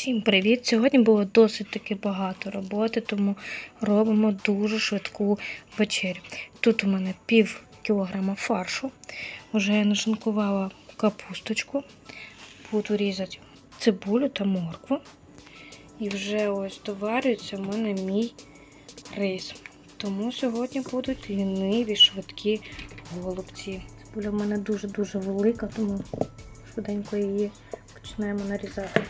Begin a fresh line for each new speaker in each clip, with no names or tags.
Всім привіт! Сьогодні було досить таки багато роботи, тому робимо дуже швидку вечерю. Тут у мене пів кілограма фаршу. Вже я нашинкувала капусточку. Буду різати цибулю та моркву. І вже ось доварюється в мене мій рис. Тому сьогодні будуть ліниві, швидкі голубці. Цибуля в мене дуже-дуже велика, тому швиденько її починаємо нарізати.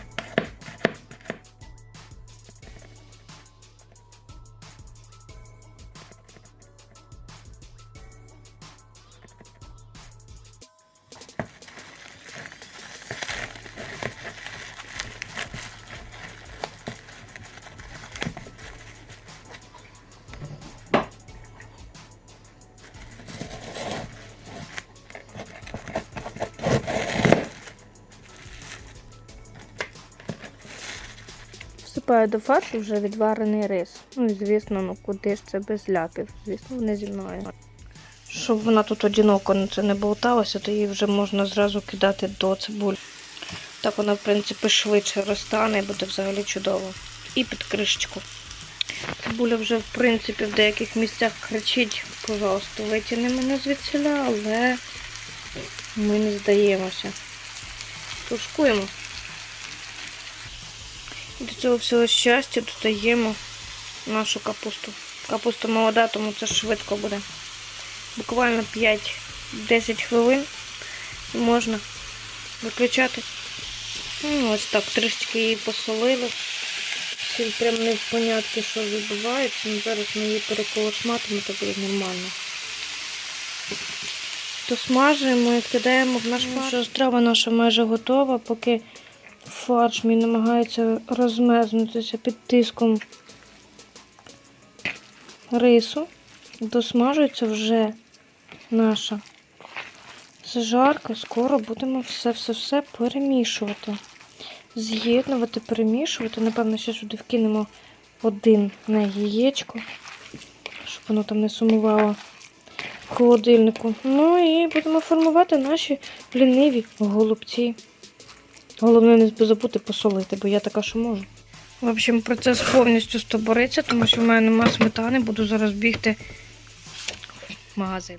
Всипаю до фаршу вже відварений рис. Ну і звісно, ну куди ж це без ляпів. Звісно, вони зі мною. Щоб вона тут одиноко на це не болталася, то її вже можна зразу кидати до цибулі. Так вона, в принципі, швидше розтане і буде взагалі чудово. І під кришечку. Цибуля вже, в принципі, в деяких місцях кричить, пожалуйста, витягни мене звідсіля, але ми не здаємося. Тушкуємо. До цього всього щастя додаємо нашу капусту. Капуста молода, тому це швидко буде. Буквально 5-10 хвилин і можна виключати. Ну, ось так, трішки її посолили. Всім прям не в понятки, що відбувається. Ну, зараз ми її переколошматимо, то буде нормально. То смажуємо і кидаємо в наш. Що страва наша майже готова, поки фарш мій намагається розмезнутися під тиском рису. Досмажується вже наша зажарка. Скоро будемо все-все-все перемішувати. З'єднувати, перемішувати. Напевно, ще сюди вкинемо один на яєчко, щоб воно там не сумувало в холодильнику. Ну і будемо формувати наші ліниві голубці. Головне не забути посолити, бо я така, що можу. В общем, процес повністю стобориться, тому що в мене нема сметани, буду зараз бігти в магазин.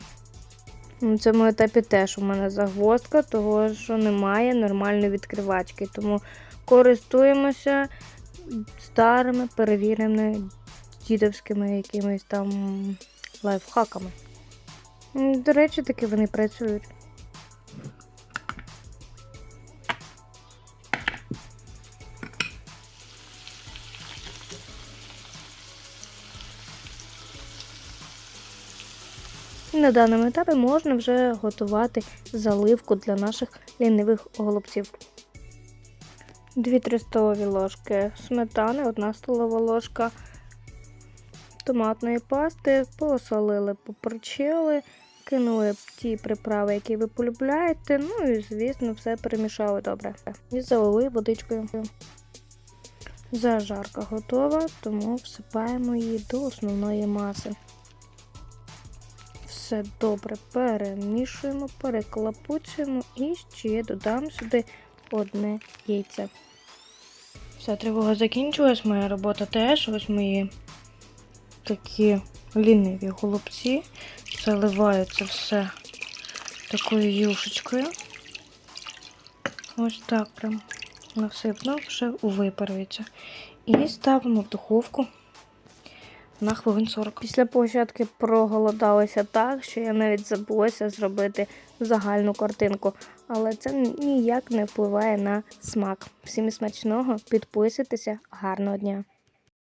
На цьому етапі теж у мене загвоздка, того що немає нормальної відкривачки. Тому користуємося старими перевіреними дідовськими якимись там лайфхаками. До речі, таки вони працюють. На даному етапі можна вже готувати заливку для наших лінивих голубців. 2-3 столові ложки сметани, 1 столова ложка томатної пасти, посолили, поперчили, кинули ті приправи, які ви полюбляєте. Ну і, звісно, все перемішали добре. І залили водичкою. Зажарка готова, тому всипаємо її до основної маси. Все добре перемішуємо, переклапуцюємо і ще додам сюди одне яйце. Все, тривога закінчилась, моя робота теж. Ось мої такі ліниві голубці. Заливаю це все такою юшечкою. Ось так прям насипно, вже випарується. І ставимо в духовку на хвилин 40. Після початки проголодалася так, що я навіть забулася зробити загальну картинку. Але це ніяк не впливає на смак. Всім смачного, підписуйтеся, гарного дня!